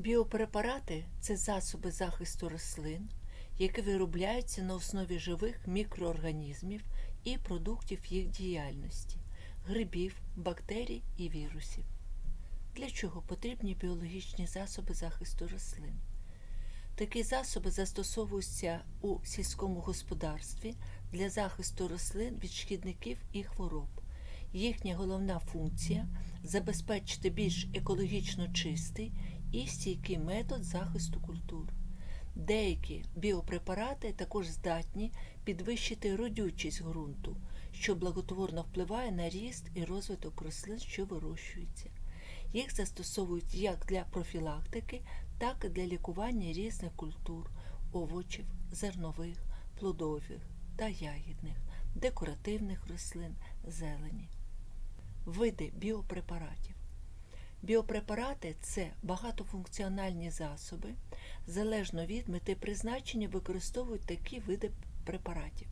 Біопрепарати це засоби захисту рослин, які виробляються на основі живих мікроорганізмів і продуктів їх діяльності, грибів, бактерій і вірусів. Для чого потрібні біологічні засоби захисту рослин? Такі засоби застосовуються у сільському господарстві для захисту рослин від шкідників і хвороб. Їхня головна функція забезпечити більш екологічно чистий і стійкий метод захисту культур. Деякі біопрепарати також здатні підвищити родючість ґрунту, що благотворно впливає на ріст і розвиток рослин, що вирощуються. Їх застосовують як для профілактики, так і для лікування різних культур, овочів, зернових, плодових та ягідних, декоративних рослин, зелені. Види біопрепаратів. Біопрепарати це багатофункціональні засоби. Залежно від мети призначення використовують такі види препаратів: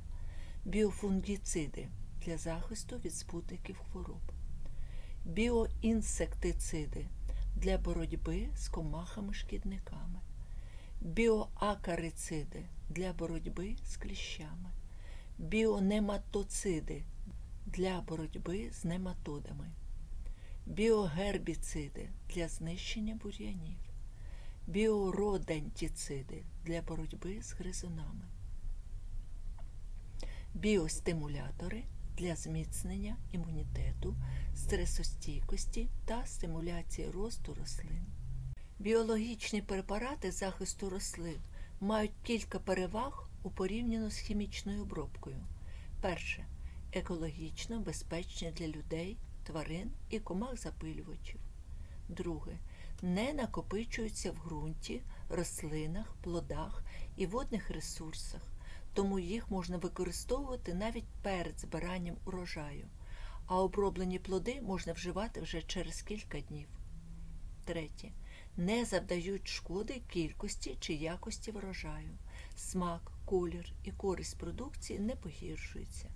біофунгіциди для захисту від спутників хвороб, біоінсектициди для боротьби з комахами-шкідниками, біоакарициди для боротьби з кліщами, біонематоциди для боротьби з нематодами, біогербіциди для знищення бур'янів, біородентіциди для боротьби з гризунами, біостимулятори для зміцнення імунітету, стресостійкості та стимуляції росту рослин. Біологічні препарати захисту рослин мають кілька переваг у порівняно з хімічною обробкою. Перше екологічно безпечні для людей, тварин і комах запилювачів. Друге. Не накопичуються в ґрунті, рослинах, плодах і водних ресурсах, тому їх можна використовувати навіть перед збиранням урожаю, а оброблені плоди можна вживати вже через кілька днів. Третє. Не завдають шкоди кількості чи якості врожаю. Смак, колір і користь продукції не погіршуються.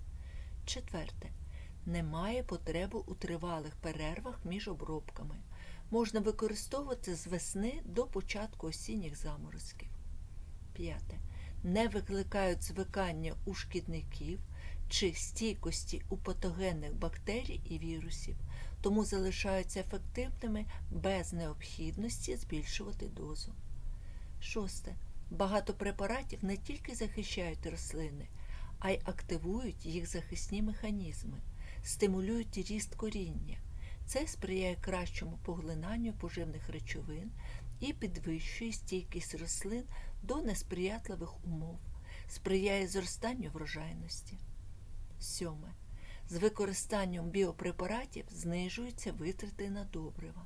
Четверте. Немає потреби у тривалих перервах між обробками. Можна використовувати з весни до початку осінніх заморозків. П'яте. Не викликають звикання у шкідників чи стійкості у патогенних бактерій і вірусів, тому залишаються ефективними без необхідності збільшувати дозу. Шосте. Багато препаратів не тільки захищають рослини, а й активують їх захисні механізми, стимулюють ріст коріння. Це сприяє кращому поглинанню поживних речовин і підвищує стійкість рослин до несприятливих умов, сприяє зростанню врожайності. Сьоме. З використанням біопрепаратів знижуються витрати на добрива.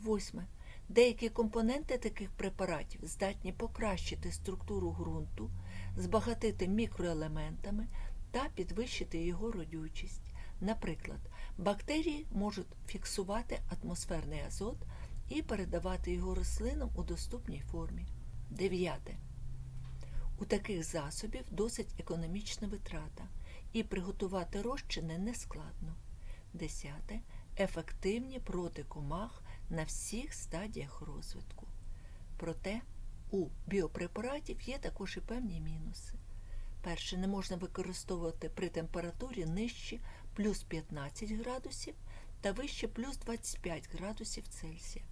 Восьме. Деякі компоненти таких препаратів здатні покращити структуру ґрунту, збагатити мікроелементами та підвищити його родючість. Наприклад, бактерії можуть фіксувати атмосферний азот і передавати його рослинам у доступній формі. Дев'яте. У таких засобів досить економічна витрата, і приготувати розчини нескладно. Десяте. Ефективні проти комах на всіх стадіях розвитку. Проте у біопрепаратів є також і певні мінуси. Перше, не можна використовувати при температурі нижче плюс 15 градусів та вище плюс 25 градусів Цельсія.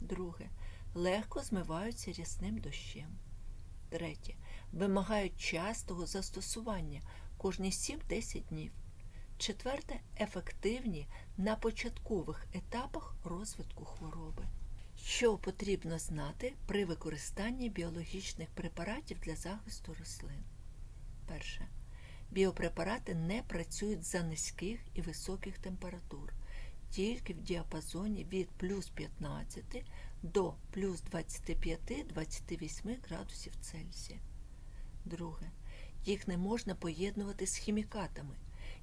Друге, легко змиваються рясним дощем. Третє. Вимагають частого застосування кожні 7-10 днів. Четверте ефективні на початкових етапах розвитку хвороби. Що потрібно знати при використанні біологічних препаратів для захисту рослин? Перше. Біопрепарати не працюють за низьких і високих температур, тільки в діапазоні від плюс 15 до плюс 25-28 градусів Цельсія. Друге. Їх не можна поєднувати з хімікатами.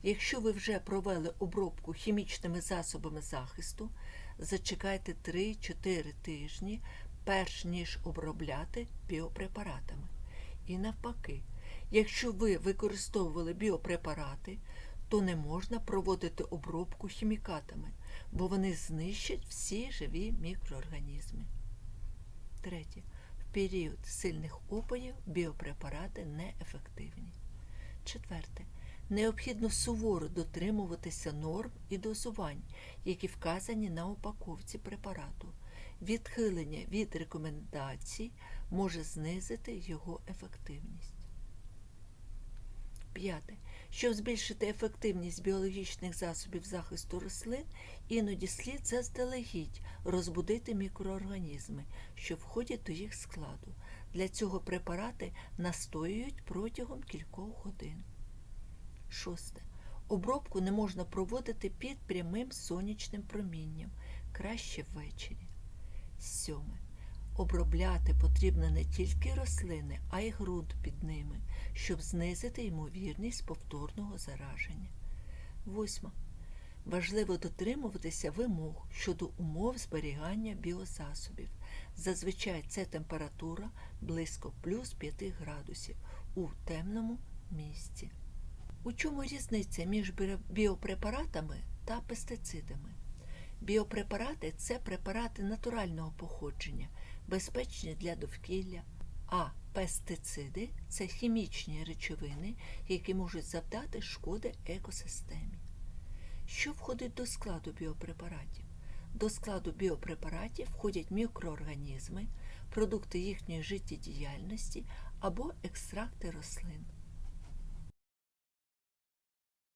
Якщо ви вже провели обробку хімічними засобами захисту, зачекайте 3-4 тижні, перш ніж обробляти біопрепаратами. І навпаки, якщо ви використовували біопрепарати, то не можна проводити обробку хімікатами, бо вони знищать всі живі мікроорганізми. Третє. В період сильних опадів біопрепарати неефективні. Четверте. Необхідно суворо дотримуватися норм і дозувань, які вказані на упаковці препарату. Відхилення від рекомендацій може знизити його ефективність. П'яте. Щоб збільшити ефективність біологічних засобів захисту рослин, іноді слід заздалегідь розбудити мікроорганізми, що входять до їх складу. Для цього препарати настоюють протягом кількох годин. Шосте. Обробку не можна проводити під прямим сонячним промінням, краще ввечері. Сьоме. Обробляти потрібно не тільки рослини, а й ґрунт під ними, щоб знизити ймовірність повторного зараження. Восьма. Важливо дотримуватися вимог щодо умов зберігання біозасобів. Зазвичай це температура близько плюс 5 градусів у темному місці. У чому різниця між біопрепаратами та пестицидами? Біопрепарати це препарати натурального походження, безпечні для довкілля, а пестициди це хімічні речовини, які можуть завдати шкоди екосистемі. Що входить до складу біопрепаратів? До складу біопрепаратів входять мікроорганізми, продукти їхньої життєдіяльності або екстракти рослин.